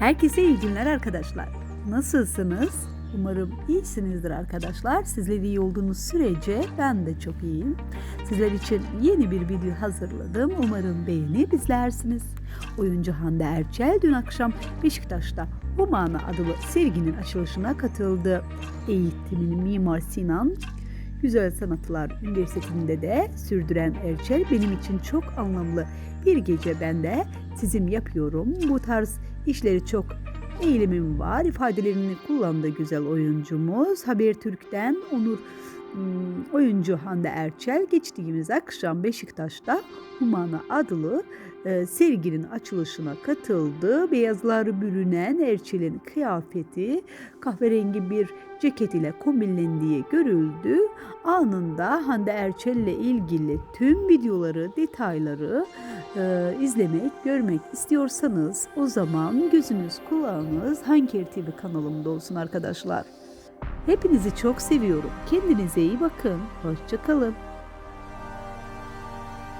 Herkese iyi günler arkadaşlar. Nasılsınız? Umarım iyisinizdir arkadaşlar. Sizler iyi olduğunuz sürece ben de çok iyiyim. Sizler için yeni bir video hazırladım. Umarım beğenip izlersiniz. Oyuncu Hande Erçel dün akşam Beşiktaş'ta Humana adlı serginin açılışına katıldı. Eğitimini Mimar Sinan Güzel Sanatlar Üniversitesi'nde de sürdüren Erçel benim için çok anlamlı bir gece ben de çizim yapıyorum. Bu tarz işleri çok eğilimim var. ifadelerini kullandığı güzel oyuncumuz. Habertürk'ten Onur oyuncu Hande Erçel geçtiğimiz akşam Beşiktaş'ta Humana adlı e, serginin açılışına katıldı. Beyazlar bürünen Erçel'in kıyafeti kahverengi bir ceket ile kombinlendiği görüldü. Anında Hande Erçel ile ilgili tüm videoları, detayları e, izlemek, görmek istiyorsanız o zaman gözünüz, kulağınız Hanker TV kanalımda olsun arkadaşlar. Hepinizi çok seviyorum. Kendinize iyi bakın. Hoşçakalın.